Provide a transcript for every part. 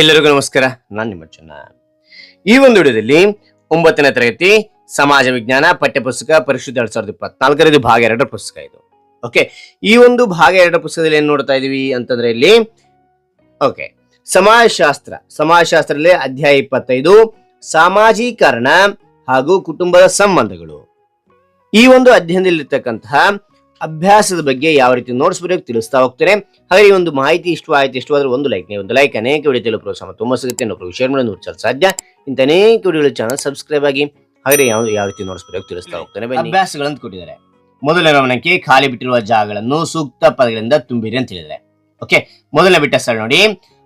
ಎಲ್ಲರಿಗೂ ನಮಸ್ಕಾರ. ನಾನು ನಿಮ್ಮ ಚೆನ್ನ ಈ ಒಂದು ವಿಡಿಯೋದಲ್ಲಿ ಒಂಬತ್ತನೇ ತರಗತಿ ಸಮಾಜ ವಿಜ್ಞಾನ ಪಠ್ಯಪುಸ್ತಕ ಪರಿಶುದ್ಧ ಎರಡ್ ಸಾವಿರದ ಇಪ್ಪತ್ನಾಲ್ಕರದು ಭಾಗ ಎರಡರ ಪುಸ್ತಕ ಇದು. ಓಕೆ ಈ ಒಂದು ಭಾಗ ಎರಡರ ಪುಸ್ತಕದಲ್ಲಿ ಏನ್ ನೋಡ್ತಾ ಇದೀವಿ ಅಂತಂದ್ರೆ ಇಲ್ಲಿ ಓಕೆ ಸಮಾಜಶಾಸ್ತ್ರ, ಸಮಾಜಶಾಸ್ತ್ರದಲ್ಲಿ ಅಧ್ಯಾಯ ಇಪ್ಪತ್ತೈದು, ಸಾಮಾಜೀಕರಣ ಹಾಗೂ ಕುಟುಂಬದ ಸಂಬಂಧಗಳು. ಈ ಒಂದು ಅಧ್ಯಯನದಲ್ಲಿರ್ತಕ್ಕಂತಹ ಅಭ್ಯಾಸದ ಬಗ್ಗೆ ಯಾವ ರೀತಿ ನೋಟ್ಸ್ ತಿಳಿಸ್ತಾ ಹೋಗ್ತಾರೆ ಹಾಗೆ ಒಂದು ಮಾಹಿತಿ ಇಷ್ಟವಾಯ್ತು ಇಷ್ಟವಾದ್ರೆ ಒಂದು ಲೈಕ್ ನೀವು ಒಂದು ಲೈಕ್ ಅನೇಕ ವಿಡಿಯೋ ಪ್ರೋತ್ಸಾಹ ತುಂಬ ಸಿಗುತ್ತೆ. ಅನ್ನೋ ಶೇರ್ ಮಾಡಿ ನೋಡ್ಸಲು ಸಾಧ್ಯ. ಇಂಥ ಅನೇಕ ವಿಡಿಯೋಗಳ ಚಾನಲ್ ಸಬ್ಸ್ಕ್ರೈಬ್ ಆಗಿ ಹಾಗೆ ಯಾವ ಯಾವ ರೀತಿ ನೋಟ್ಸ್ ತಿಳಿಸ್ತಾ ಹೋಗ್ತಾರೆ ಅಭ್ಯಾಸಗಳನ್ನು ಕೊಟ್ಟಿದ್ದಾರೆ. ಮೊದಲ ಗಮನಕ್ಕೆ ಖಾಲಿ ಬಿಟ್ಟಿರುವ ಜಾಗಗಳನ್ನು ಸೂಕ್ತ ಪದಗಳಿಂದ ತುಂಬಿರಿ ಅಂತ ಹೇಳಿದ್ದಾರೆ. ಓಕೆ ಮೊದಲನೇ ಬಿಟ್ಟ ಸರ್ ನೋಡಿ.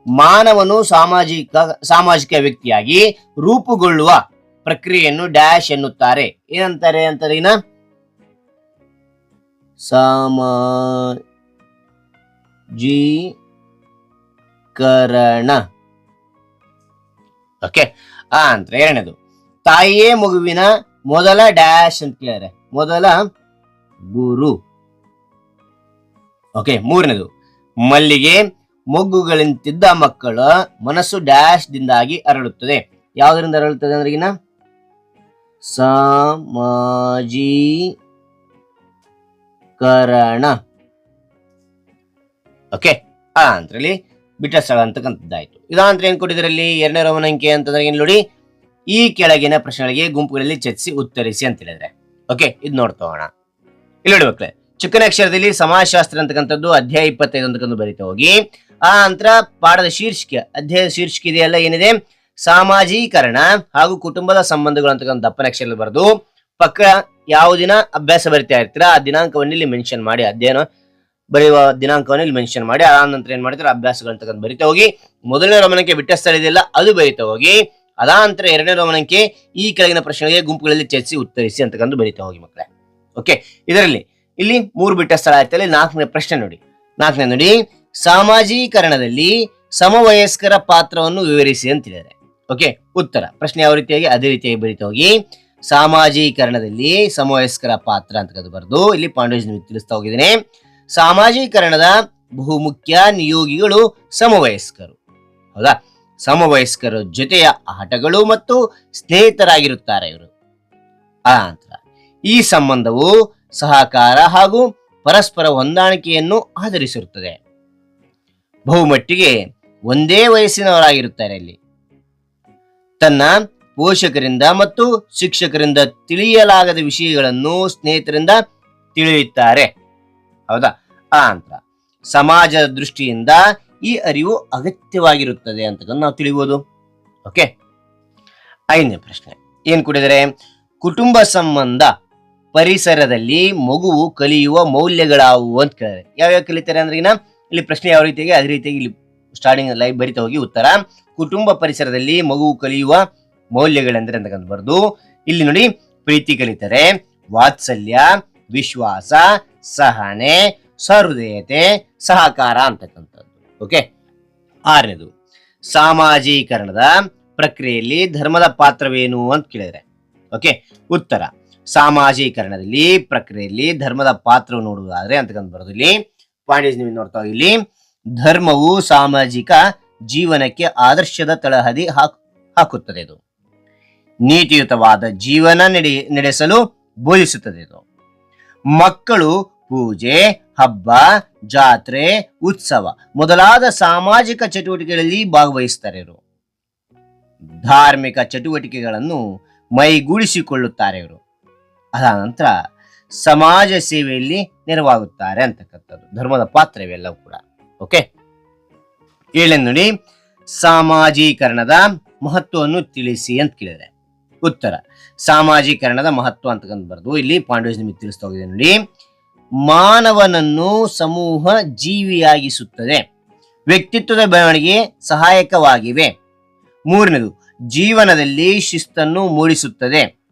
ಮಾನವನು ಸಾಮಾಜಿಕ ಸಾಮಾಜಿಕ ವ್ಯಕ್ತಿಯಾಗಿ ರೂಪುಗೊಳ್ಳುವ ಪ್ರಕ್ರಿಯೆಯನ್ನು ಡ್ಯಾಶ್ ಎನ್ನುತ್ತಾರೆ. ಏನಂತಾರೆ ಅಂತಾರೆ ಸಾಮಾಜೀಕರಣ. ಓಕೆ ಆ, ಅಂದ್ರೆ ಎರಡನೇದು. ತಾಯಿಯೇ ಮಗುವಿನ ಮೊದಲ ಡ್ಯಾಶ್ ಅಂತ ಕೇಳಿದ್ರೆ. ಮೊದಲ ಗುರು. ಓಕೆ ಮೂರನೇದು. ಮಲ್ಲಿಗೆ ಮೊಗ್ಗುಗಳಿಂತಿದ್ದ ಮಕ್ಕಳ ಮನಸ್ಸು ಡ್ಯಾಶ್ ದಿಂದಾಗಿ ಅರಳುತ್ತದೆ. ಯಾವುದರಿಂದ ಅರಳುತ್ತದೆ ಅಂದ್ರಿಗಿನ ಸಾಮಾಜೀಕರಣ ಓಕೆ ಆ ಅಂತರಲ್ಲಿ ಬಿಟ್ಟ ಸ್ಥಳ ಅಂತಕ್ಕಂಥದ್ದಾಯ್ತು ಇದಾಂತರ ಏನ್ ಕೊಟ್ಟಿದ್ರಲ್ಲಿ ಎರಡನೇ ರೋಮನ ಅಂಕೆ ಅಂತಂದ್ರೆ ಏನ್ ನೋಡಿ? ಈ ಕೆಳಗಿನ ಪ್ರಶ್ನೆಗಳಿಗೆ ಗುಂಪುಗಳಲ್ಲಿ ಚರ್ಚಿಸಿ ಉತ್ತರಿಸಿ ಅಂತ ಹೇಳಿದ್ರೆ. ಓಕೆ ಇದು ನೋಡ್ತಾ ಹೋಗೋಣ ಇಲ್ಲಿ ನೋಡಿ ಮಕ್ಕಳೇ ಚಿಕ್ಕನ ಅಕ್ಷರದಲ್ಲಿ ಸಮಾಜಶಾಸ್ತ್ರ ಅಂತಕ್ಕಂಥದ್ದು ಅಧ್ಯಾಯ ಇಪ್ಪತ್ತೈದು ಅಂತಕ್ಕಂಥ ಬರೀತಾ ಹೋಗಿ. ಆ ನಂತರ ಪಾಠದ ಶೀರ್ಷಿಕೆ, ಅಧ್ಯಾಯದ ಶೀರ್ಷಿಕೆ ಇದೆಯಲ್ಲ ಏನಿದೆ? ಸಾಮಾಜೀಕರಣ ಹಾಗೂ ಕುಟುಂಬದ ಸಂಬಂಧಗಳು ಅಂತಕ್ಕಂಥ ದಪ್ಪನ ಅಕ್ಷರದಲ್ಲಿ ಬರೆದು ಪಕ್ಕ ಯಾವ ದಿನ ಅಭ್ಯಾಸ ಬರಿತಾ ಇರ್ತೀರಾ? ಆ ದಿನಾಂಕವನ್ನು ಇಲ್ಲಿ ಮೆನ್ಷನ್ ಮಾಡಿ, ಅಧ್ಯಯನ ಬರೆಯುವ ದಿನಾಂಕವನ್ನು ಇಲ್ಲಿ ಮೆನ್ಷನ್ ಮಾಡಿ ಆ ನಂತರ ಏನ್ ಮಾಡ್ತಾರೆ? ಅಭ್ಯಾಸಗಳು ಅಂತಕ್ಕಂಥ ಬರಿತಾ ಹೋಗಿ, ಮೊದಲನೇ ರೋಮನಕ್ಕೆ ಬಿಟ್ಟ ಸ್ಥಳ ಇದೆಯಲ್ಲ, ಅದು ಬರಿತಾ ಹೋಗಿ ಅದಾನಂತರ ಎರಡನೇ ರೋಮನಕ್ಕೆ ಈ ಕೆಳಗಿನ ಪ್ರಶ್ನೆಗಳಿಗೆ ಗುಂಪುಗಳಲ್ಲಿ ಚರ್ಚಿಸಿ ಉತ್ತರಿಸಿ ಅಂತಕ್ಕಂಥ ಬರಿತಾ ಹೋಗಿ ಮಕ್ಕಳೇ. ಓಕೆ ಇದರಲ್ಲಿ ಇಲ್ಲಿ ಮೂರು ಬಿಟ್ಟ ಸ್ಥಳ ಆಯ್ತಲ್ಲಿ ನಾಲ್ಕನೇ ಪ್ರಶ್ನೆ ನೋಡಿ. ನಾಲ್ಕನೇ ನೋಡಿ, ಸಾಮಾಜೀಕರಣದಲ್ಲಿ ಸಮವಯಸ್ಕರ ಪಾತ್ರವನ್ನು ವಿವರಿಸಿ ಅಂತಿದ್ದಾರೆ. ಓಕೆ ಉತ್ತರ. ಪ್ರಶ್ನೆ ಯಾವ ರೀತಿಯಾಗಿ? ಅದೇ ರೀತಿಯಾಗಿ ಬರಿತಾ ಹೋಗಿ ಸಾಮಾಜೀಕರಣದಲ್ಲಿ ಸಮವಯಸ್ಕರ ಪಾತ್ರ ಅಂತ ಬರೆದು ಇಲ್ಲಿ ಪಾಂಡವೇಜ್ ತಿಳಿಸ್ತಾ ಹೋಗಿದ್ದೇನೆ. ಸಾಮಾಜೀಕರಣದ ಬಹುಮುಖ್ಯ ನಿಯೋಗಿಗಳು ಸಮವಯಸ್ಕರು. ಹೌದಾ? ಸಮವಯಸ್ಕರ ಜೊತೆಯ ಆಟಗಳು ಮತ್ತು ಸ್ನೇಹಿತರಾಗಿರುತ್ತಾರೆ ಇವರು. ಆ ಈ ಸಂಬಂಧವು ಸಹಕಾರ ಹಾಗೂ ಪರಸ್ಪರ ಹೊಂದಾಣಿಕೆಯನ್ನು ಆಧರಿಸಿರುತ್ತದೆ. ಬಹುಮಟ್ಟಿಗೆ ಒಂದೇ ವಯಸ್ಸಿನವರಾಗಿರುತ್ತಾರೆ ಇಲ್ಲಿ. ತನ್ನ ಪೋಷಕರಿಂದ ಮತ್ತು ಶಿಕ್ಷಕರಿಂದ ತಿಳಿಯಲಾಗದ ವಿಷಯಗಳನ್ನು ಸ್ನೇಹಿತರಿಂದ ತಿಳಿಯುತ್ತಾರೆ. ಹೌದಾ? ಆ ಅಂತ ಸಮಾಜದ ದೃಷ್ಟಿಯಿಂದ ಈ ಅರಿವು ಅಗತ್ಯವಾಗಿರುತ್ತದೆ ಅಂತ ನಾವು ತಿಳಿಬೋದು. ಓಕೆ? ಐದನೇ ಪ್ರಶ್ನೆ. ಏನ್ ಕೊಡಿದರೆ, ಕುಟುಂಬ ಸಂಬಂಧ ಪರಿಸರದಲ್ಲಿ ಮಗುವು ಕಲಿಯುವ ಮೌಲ್ಯಗಳಾವು ಅಂತ ಕೇಳಿದ್ರೆ, ಯಾವ್ಯಾವ ಕಲಿತಾರೆ ಅಂದ್ರೆ ಇಲ್ಲಿ ಪ್ರಶ್ನೆ ಯಾವ ರೀತಿಯಾಗಿ ಅದೇ ರೀತಿಯಾಗಿ ಇಲ್ಲಿ ಸ್ಟಾರ್ಟಿಂಗ್ ಲೈವ್ ಬರಿತಾ ಹೋಗಿ ಉತ್ತರ. ಕುಟುಂಬ ಪರಿಸರದಲ್ಲಿ ಮಗುವು ಕಲಿಯುವ ಮೌಲ್ಯಗಳೆಂದ್ರೆ ಅಂತಕ್ಕಂಥ ಬರ್ದು ಇಲ್ಲಿ ನೋಡಿ ಪ್ರೀತಿ ಕಲಿತರೆ, ವಾತ್ಸಲ್ಯ, ವಿಶ್ವಾಸ, ಸಹನೆ, ಸಹೃದಯತೆ, ಸಹಕಾರ ಅಂತಕ್ಕಂಥದ್ದು. ಓಕೆ? ಆರನೇದು, ಸಾಮಾಜೀಕರಣದ ಪ್ರಕ್ರಿಯೆಯಲ್ಲಿ ಧರ್ಮದ ಪಾತ್ರವೇನು ಅಂತ ಕೇಳಿದ್ರೆ, ಓಕೆ? ಉತ್ತರ, ಸಾಮಾಜೀಕರಣದಲ್ಲಿ ಪ್ರಕ್ರಿಯೆಯಲ್ಲಿ ಧರ್ಮದ ಪಾತ್ರ ನೋಡುವುದಾದ್ರೆ ಅಂತಕ್ಕಂಥ ಬರೋದು ಇಲ್ಲಿ. ಪಾಂಡೇಜ್ ನೀವು ನೋಡ್ತಾ ಇಲ್ಲಿ. ಧರ್ಮವು ಸಾಮಾಜಿಕ ಜೀವನಕ್ಕೆ ಆದರ್ಶದ ತಳಹದಿ ಹಾಕು ಹಾಕುತ್ತದೆ ಇದು. ನೀತಿಯುತವಾದ ಜೀವನ ನಡೆ ನಡೆಸಲು ಬೋಧಿಸುತ್ತದೆ ಇದು. ಮಕ್ಕಳು ಪೂಜೆ, ಹಬ್ಬ, ಜಾತ್ರೆ, ಉತ್ಸವ ಮೊದಲಾದ ಸಾಮಾಜಿಕ ಚಟುವಟಿಕೆಗಳಲ್ಲಿ ಭಾಗವಹಿಸ್ತಾರೆ ಇವರು. ಧಾರ್ಮಿಕ ಚಟುವಟಿಕೆಗಳನ್ನು ಮೈಗೂಡಿಸಿಕೊಳ್ಳುತ್ತಾರೆ ಇವರು. ಅದಾದ ನಂತರ ಸಮಾಜ ಸೇವೆಯಲ್ಲಿ ನೆರವಾಗುತ್ತಾರೆ ಅಂತಕ್ಕಂಥದ್ದು. ಧರ್ಮದ ಪಾತ್ರ ಇವೆಲ್ಲವೂ ಕೂಡ. ಓಕೆ? ಏಳನೇ ನೋಡಿ, ಸಾಮಾಜೀಕರಣದ ಮಹತ್ವವನ್ನು ತಿಳಿಸಿ ಅಂತ ಕೇಳಿದ್ರೆ. ಉತ್ತರ. ಸಾಮಾಜೀಕರಣದ ಮಹತ್ವ ಅಂತಕಂತ ಬರೆದು ಇಲ್ಲಿ ಪಾಂಡವೇಶ್ ನಿಮಗೆ ತಿಳಿಸ್ತಾ ಹೋಗಿದೆ ನೋಡಿ. ಮಾನವನನ್ನು ಸಮೂಹ ಜೀವಿಯಾಗಿಸುತ್ತದೆ. ವ್ಯಕ್ತಿತ್ವದ ಬೆಳವಣಿಗೆ ಸಹಾಯಕವಾಗಿವೆ. ಮೂರನೇದು, ಜೀವನದಲ್ಲಿ ಶಿಸ್ತನ್ನು ಮೂಡಿಸುತ್ತದೆ.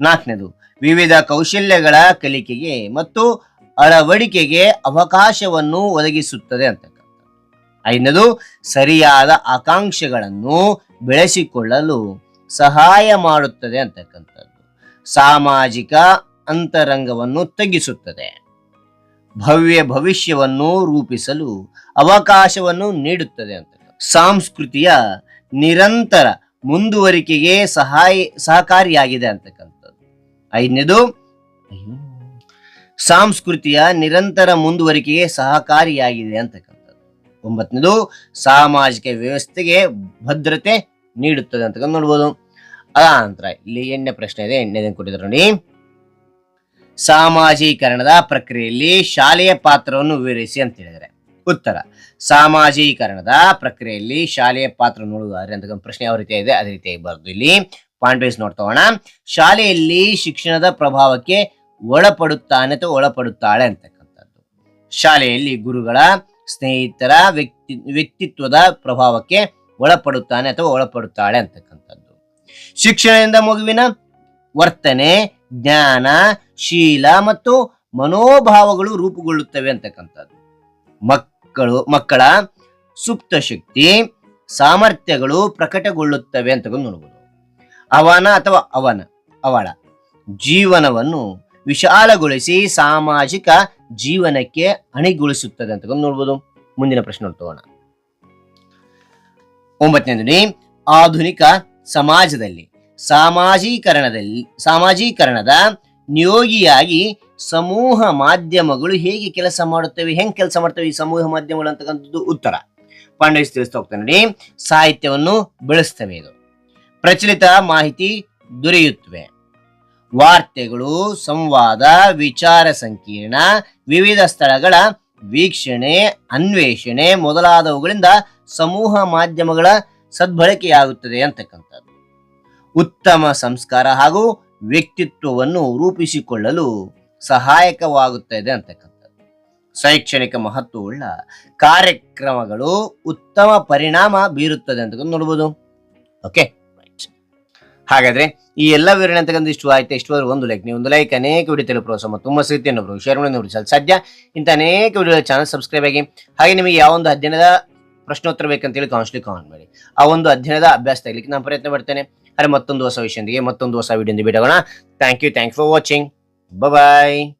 ನಾಲ್ಕನೇದು, ವಿವಿಧ ಕೌಶಲ್ಯಗಳ ಕಲಿಕೆಗೆ ಮತ್ತು ಅಳವಡಿಕೆಗೆ ಅವಕಾಶವನ್ನು ಒದಗಿಸುತ್ತದೆ ಅಂತಕ್ಕಂಥ ಐದನೇದು, ಸರಿಯಾದ ಆಕಾಂಕ್ಷೆಗಳನ್ನು ಬೆಳೆಸಿಕೊಳ್ಳಲು ಸಹಾಯ ಮಾಡುತ್ತದೆ ಅಂತಕ್ಕಂಥದ್ದು. ಸಾಮಾಜಿಕ ಅಂತರಂಗವನ್ನು ತಗ್ಗಿಸುತ್ತದೆ ಭವ್ಯ ಭವಿಷ್ಯವನ್ನು ರೂಪಿಸಲು ಅವಕಾಶವನ್ನು ನೀಡುತ್ತದೆ ಅಂತ. ಸಂಸ್ಕೃತಿಯ ನಿರಂತರ ಮುಂದುವರಿಕೆಗೆ ಸಹಾಯ, ಸಹಕಾರಿಯಾಗಿದೆ ಅಂತಕ್ಕಂಥದ್ದು. ಐದನೇದು, ಸಾಂಸ್ಕೃತಿಯ ನಿರಂತರ ಮುಂದುವರಿಕೆಗೆ ಸಹಕಾರಿಯಾಗಿದೆ ಅಂತಕ್ಕಂಥದ್ದು. ಒಂಬತ್ತನೇದು, ಸಾಮಾಜಿಕ ವ್ಯವಸ್ಥೆಗೆ ಭದ್ರತೆ ನೀಡುತ್ತದೆ ಅಂತ ನೋಡ್ಬೋದು. ಅದ ನಂತರ ಇಲ್ಲಿ ಎಣ್ಣೆ ಪ್ರಶ್ನೆ ಇದೆ. ಎಣ್ಣೆದನ್ನು ಕೊಟ್ಟಿದ್ರು ನೋಡಿ. ಸಾಮಾಜೀಕರಣದ ಪ್ರಕ್ರಿಯೆಯಲ್ಲಿ ಶಾಲೆಯ ಪಾತ್ರವನ್ನು ವಿವರಿಸಿ ಅಂತ ಹೇಳಿದರೆ ಉತ್ತರ. ಸಾಮಾಜೀಕರಣದ ಪ್ರಕ್ರಿಯೆಯಲ್ಲಿ ಶಾಲೆಯ ಪಾತ್ರ ನೋಡುವುದಾದ್ರೆ ಅಂತ ಪ್ರಶ್ನೆ ಯಾವ ರೀತಿ ಇದೆ ಅದೇ ರೀತಿಯಾಗಿ ಬರೆದು ಇಲ್ಲಿ. ಪಾಯಿಂಟ್ ವೈಸ್ ನೋಡ್ತೋಣ ಶಾಲೆಯಲ್ಲಿ ಶಿಕ್ಷಣದ ಪ್ರಭಾವಕ್ಕೆ ಒಳಪಡುತ್ತಾನೆ ಅಥವಾ ಒಳಪಡುತ್ತಾಳೆ ಅಂತಕ್ಕಂಥದ್ದು. ಶಾಲೆಯಲ್ಲಿ ಗುರುಗಳ ಸ್ನೇಹಿತರ ವ್ಯಕ್ತಿ ವ್ಯಕ್ತಿತ್ವದ ಪ್ರಭಾವಕ್ಕೆ ಒಳಪಡುತ್ತಾನೆ ಅಥವಾ ಒಳಪಡುತ್ತಾಳೆ ಅಂತಕ್ಕಂಥದ್ದು. ಶಿಕ್ಷಣದಿಂದ ಮಗುವಿನ ವರ್ತನೆ, ಜ್ಞಾನ, ಶೀಲ ಮತ್ತು ಮನೋಭಾವಗಳು ರೂಪುಗೊಳ್ಳುತ್ತವೆ ಅಂತಕ್ಕಂಥದ್ದು. ಮಕ್ಕಳು, ಮಕ್ಕಳ ಸುಪ್ತ ಶಕ್ತಿ, ಸಾಮರ್ಥ್ಯಗಳು ಪ್ರಕಟಗೊಳ್ಳುತ್ತವೆ ಅಂತ ನೋಡಬಹುದು ಅವನ ಅಥವಾ ಅವನ, ಅವಳ ಜೀವನವನ್ನು ವಿಶಾಲಗೊಳಿಸಿ ಸಾಮಾಜಿಕ ಜೀವನಕ್ಕೆ ಅಣಿಗೊಳಿಸುತ್ತದೆ ಅಂತ ನೋಡ್ಬೋದು. ಮುಂದಿನ ಪ್ರಶ್ನೆ ನೋಡ್ತೋಣ ಒಂಬತ್ತನೇದು ಆಧುನಿಕ ಸಮಾಜದಲ್ಲಿ, ಸಾಮಾಜೀಕರಣದಲ್ಲಿ, ಸಾಮಾಜೀಕರಣದ ನಿಯೋಗಿಯಾಗಿ ಸಮೂಹ ಮಾಧ್ಯಮಗಳು ಹೇಗೆ ಕೆಲಸ ಮಾಡುತ್ತವೆ, ಹೆಂಗೆ ಕೆಲಸ ಮಾಡ್ತವೆ ಈ ಸಮೂಹ ಮಾಧ್ಯಮಗಳು ಅಂತಕ್ಕಂಥದ್ದು ಉತ್ತರ. ಪಾಂಡವಿಸ್ ತಿಳಿಸ್ತಾ ಹೋಗ್ತಾನೆ ನೋಡಿ ಸಾಹಿತ್ಯವನ್ನು ಬೆಳೆಸ್ತವೆ ಇದು. ಪ್ರಚಲಿತ ಮಾಹಿತಿ ದೊರೆಯುತ್ತವೆ. ವಾರ್ತೆಗಳು, ಸಂವಾದ, ವಿಚಾರ ಸಂಕೀರ್ಣ, ವಿವಿಧ ಸ್ಥಳಗಳ ವೀಕ್ಷಣೆ, ಅನ್ವೇಷಣೆ ಮೊದಲಾದವುಗಳಿಂದ ಸಮೂಹ ಮಾಧ್ಯಮಗಳ ಸದ್ಬಳಕೆಯಾಗುತ್ತದೆ ಅಂತಕ್ಕಂಥದ್ದು. ಉತ್ತಮ ಸಂಸ್ಕಾರ ಹಾಗೂ ವ್ಯಕ್ತಿತ್ವವನ್ನು ರೂಪಿಸಿಕೊಳ್ಳಲು ಸಹಾಯಕವಾಗುತ್ತದೆ ಅಂತಕ್ಕಂಥದ್ದು. ಶೈಕ್ಷಣಿಕ ಮಹತ್ವವುಳ್ಳ ಕಾರ್ಯಕ್ರಮಗಳು ಉತ್ತಮ ಪರಿಣಾಮ ಬೀರುತ್ತದೆ ಅಂತ ನೋಡ್ಬೋದು. ಓಕೆ ಹಾಗಾದ್ರೆ ಈ ಎಲ್ಲ ವಿವರಣೆ ಅಂತಕ್ಕಂಥ ಇಷ್ಟು ಆಯ್ತು. ಇಷ್ಟುವರೆಗೂ ಒಂದು ಲೈಕ್, ನೀವು ಒಂದು ಲೈಕ್, ಅನೇಕ ವಿಡಿಯೋ ತಲುಪುವ ಪ್ರೋತ್ಸಾಹ ತುಂಬ ಸಿಗುತ್ತೆ ಅನ್ನೋರು ಶೇರ್ ಮಾಡಿ ನೋಡಿ ಸದ್ಯ ಇಂಥ ಅನೇಕ ವಿಡಿಯೋ ಚಾನಲ್ ಸಬ್ಸ್ಕ್ರೈಬ್ ಆಗಿ, ಹಾಗೆ ನಿಮಗೆ ಯಾವ ಒಂದು ಅಧ್ಯಯನದ ಪ್ರಶ್ನೋತ್ತರ ಬೇಕಂತೇಳಿ ಕಾನ್ಸ್ಟ್ಲಿ ಕಾಮೆಂಟ್ ಮಾಡಿ. ಆ ಒಂದು ಅಧ್ಯಯನದ ಅಭ್ಯಾಸ ತೆಗಲಿಕ್ಕೆ ನಾನು ಪ್ರಯತ್ನ ಪಡ್ತೇನೆ. ಅರೆ ಮತ್ತೊಂದು ಹೊಸ ವಿಷಯದೊಂದಿಗೆ ಮತ್ತೊಂದು ಹೊಸ ವಿಡಿಯೋ ಬಿಡೋಣ thank you thank for watching bye